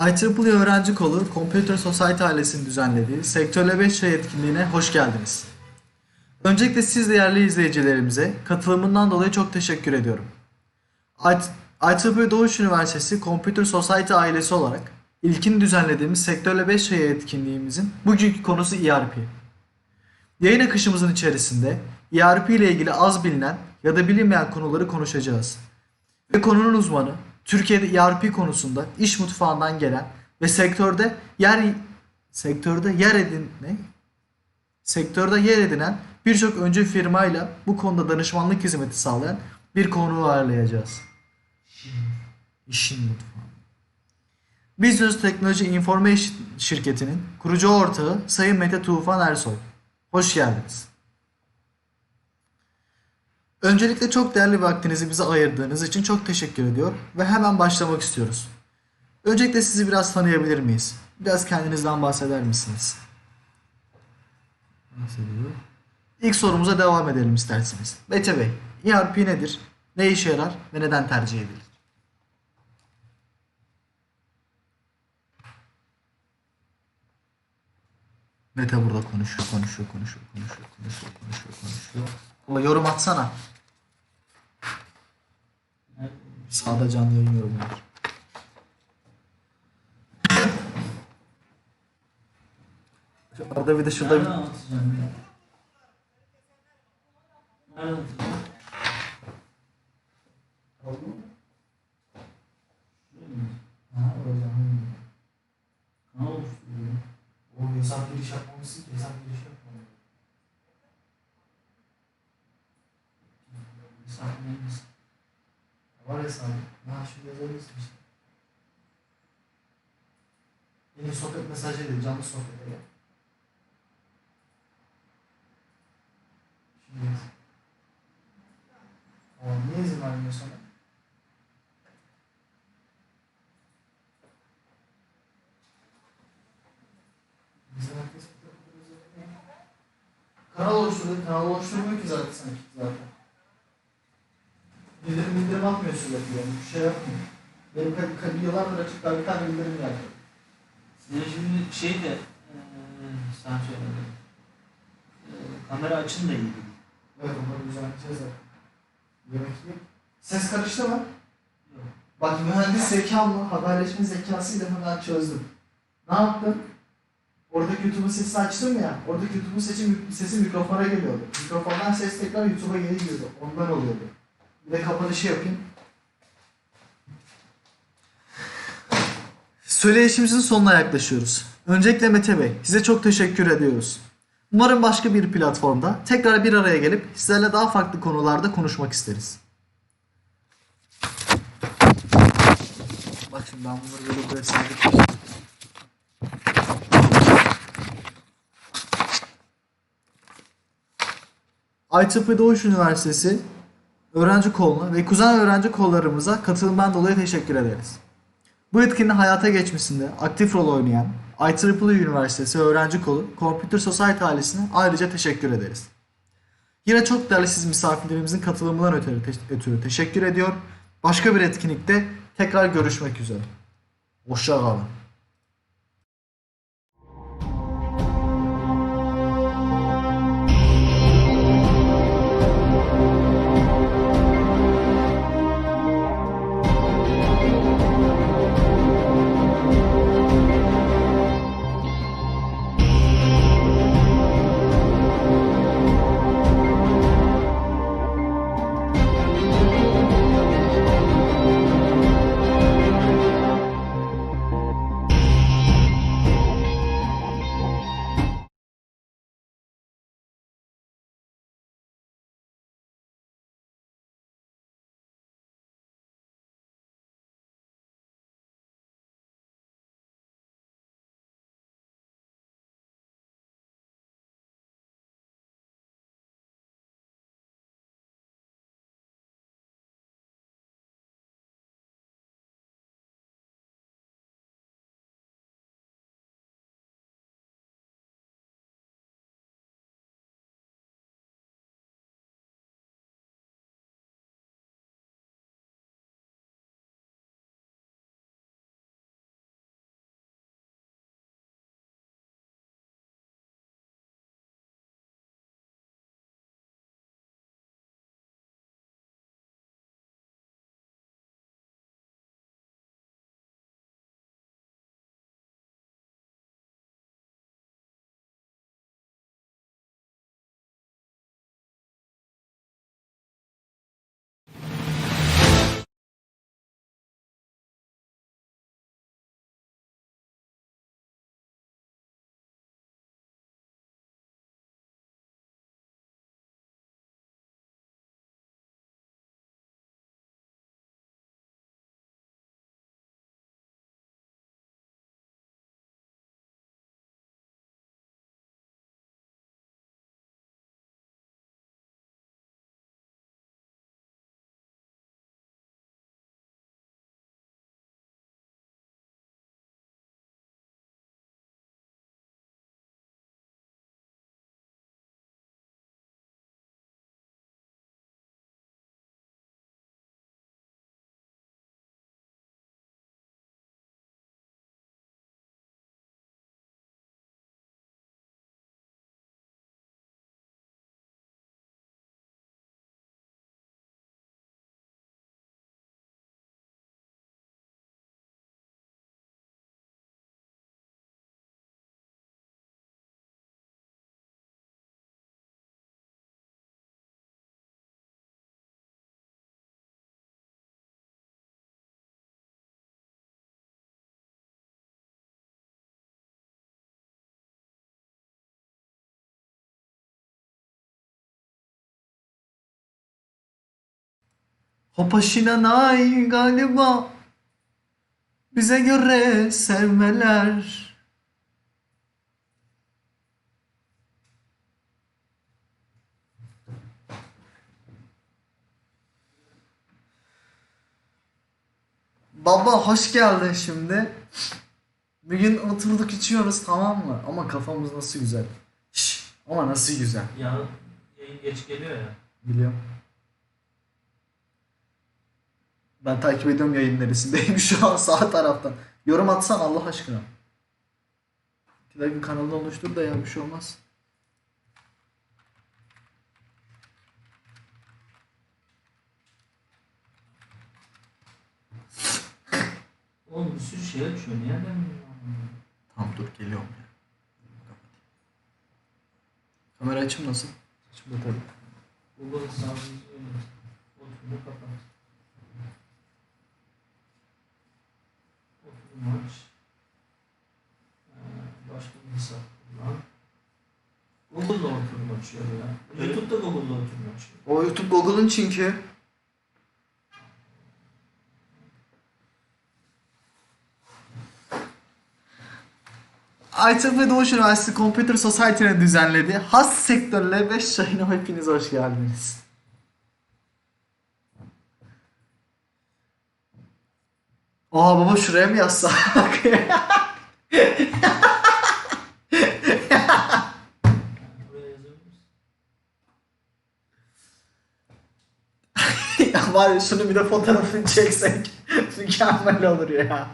IEEE Öğrenci Kolu Computer Society ailesinin düzenlediği Sektörle 5 Çay etkinliğine hoş geldiniz. Öncelikle siz değerli izleyicilerimize katılımından dolayı çok teşekkür ediyorum. IEEE Doğuş Üniversitesi Computer Society ailesi olarak ilkin düzenlediğimiz Sektörle 5 Çay etkinliğimizin bugünkü konusu ERP. Yayın akışımızın içerisinde ERP ile ilgili az bilinen ya da bilinmeyen konuları konuşacağız. Ve konunun uzmanı, Türkiye'de ERP konusunda iş mutfağından gelen ve sektörde yer sektörde yer edin ne? Sektörde yer edinen birçok öncü firmayla bu konuda danışmanlık hizmeti sağlayan bir konuğu ağırlayacağız. İşin mutfağı. Business Technology Information şirketinin kurucu ortağı Sayın Mete Tufan Ersoy. Hoş geldiniz. Öncelikle çok değerli vaktinizi bize ayırdığınız için çok teşekkür ediyor ve hemen başlamak istiyoruz. Öncelikle sizi biraz tanıyabilir miyiz? Biraz kendinizden bahseder misiniz? Bahsediyor. İlk sorumuza devam edelim isterseniz. Mete Bey, ERP nedir? Ne işe yarar ve neden tercih edilir? Mete burada konuşuyor, konuşuyor, konuşuyor, konuşuyor, konuşuyor, konuşuyor, konuşuyor. Yorum atsana. Sağda canlı yayın. Şu Arada bir de şurada bir... Nereden anlatacağım ya? Nereden anlatacağım? Oldu mu? Şuraya mı? Ha öyle. Kanal oluşturuyor. O hesap giriş yapmamışsın ki hesap giriş yapmadın. Neymiş? Var hesabı. Şimdi yazabilirsin işte. Yeni sohbet mesajı değil, canlı sohbete gel. Şimdi yaz. Aa, niye izin vermiyor sana? Bizim herkes Kanal oluşturuyor. Kanal oluşturmuyor ki zaten sanki zaten. Bildirim bildirim atmıyor sürekli yani. Bir şey yapmıyor. Benim ka- ka- yıllardır açık daha bir tane bildirim geldi. Senin şimdi şey de eee sen söyledin. Eee, kamera açın da iyi. Evet onları düzenleyeceğiz zaten. Yemek yiyip. Ses karıştı mı? Yok. Bak mühendis zekamla haberleşme zekasıyla hemen çözdüm. Ne yaptım? Oradaki YouTube'un sesini açtım ya. Oradaki YouTube'un sesi, sesi mikrofona geliyordu. Mikrofondan ses tekrar YouTube'a geri giriyordu. Ondan oluyordu. Bir de kapanışı yapayım. Söyleyişimizin sonuna yaklaşıyoruz. Öncelikle Mete Bey, size çok teşekkür ediyoruz. Umarım başka bir platformda tekrar bir araya gelip sizlerle daha farklı konularda konuşmak isteriz. Bak şimdi ben bunları böyle buraya sabitledim. IEEE Doğuş Üniversitesi öğrenci koluna ve kuzen öğrenci kollarımıza katılımdan dolayı teşekkür ederiz. Bu etkinin hayata geçmesinde aktif rol oynayan IEEE Üniversitesi Öğrenci Kolu Computer Society ailesine ayrıca teşekkür ederiz. Yine çok değerli siz misafirlerimizin katılımından ötürü, te- ötürü teşekkür ediyor. Başka bir etkinlikte tekrar görüşmek üzere. Hoşça Hopaşinanay galiba bize göre sevmeler. Baba hoş geldin şimdi. Bugün oturduk içiyoruz tamam mı? Ama kafamız nasıl güzel. Şş, ama nasıl güzel. Ya yayın geç geliyor ya. Biliyorum. Ben takip ediyorum yayın neresindeyim şu an sağ taraftan. Yorum atsan Allah aşkına. Bir dakika kanalını oluştur da ya bir şey olmaz. Oğlum bir sürü şey açıyor. Nereden biliyorsun? Tamam dur geliyorum ya. Kamera açım nasıl? Açım da tabii. Google yönet. Oturumu kapat. Oturumu aç. Ee, başka bir hesap kullan. Google'da oturum açıyor ya. YouTube'da Google'da oturum açıyor. O YouTube Google'ın çünkü. Ve Doğuş Üniversitesi Computer Society'nin düzenlediği has sektörle 5 yayına hepiniz hoş geldiniz. Aa baba şuraya mı yazsak? Ya var şunu bir de fotoğrafını çeksek mükemmel olur ya.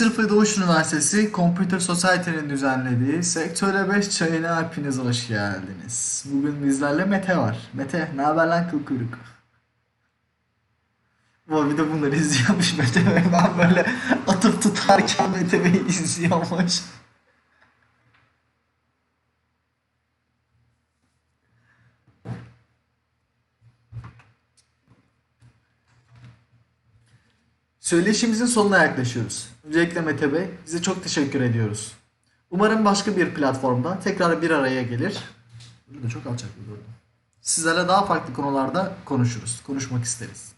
IEEE Doğuş Üniversitesi Computer Society'nin düzenlediği Sektör'e 5 çayına hepiniz hoş geldiniz. Bugün bizlerle Mete var. Mete, ne haber lan kıl? Bu bir de bunları izliyormuş Mete Bey. Ben böyle atıp tutarken Mete Bey izliyormuş. Söyleşimizin sonuna yaklaşıyoruz. Öncelikle Mete Bey, size çok teşekkür ediyoruz. Umarım başka bir platformda tekrar bir araya gelir. Burada çok alçak bir durdu. Sizlerle daha farklı konularda konuşuruz, konuşmak isteriz.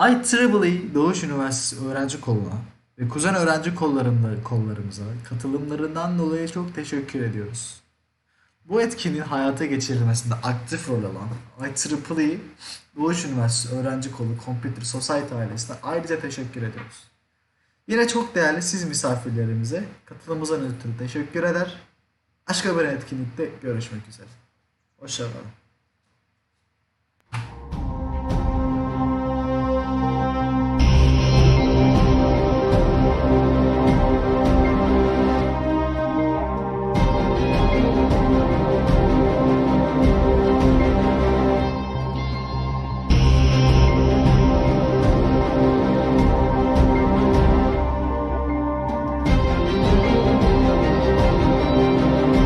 IEEE Doğuş Üniversitesi öğrenci koluna ve kuzen öğrenci kollarında kollarımıza katılımlarından dolayı çok teşekkür ediyoruz. Bu etkinliğin hayata geçirilmesinde aktif rol alan IEEE Doğuş Üniversitesi Öğrenci Kolu Computer Society ailesine ayrıca teşekkür ediyoruz. Yine çok değerli siz misafirlerimize katılımımızdan ötürü teşekkür eder. Başka bir etkinlikte görüşmek üzere. Hoşçakalın.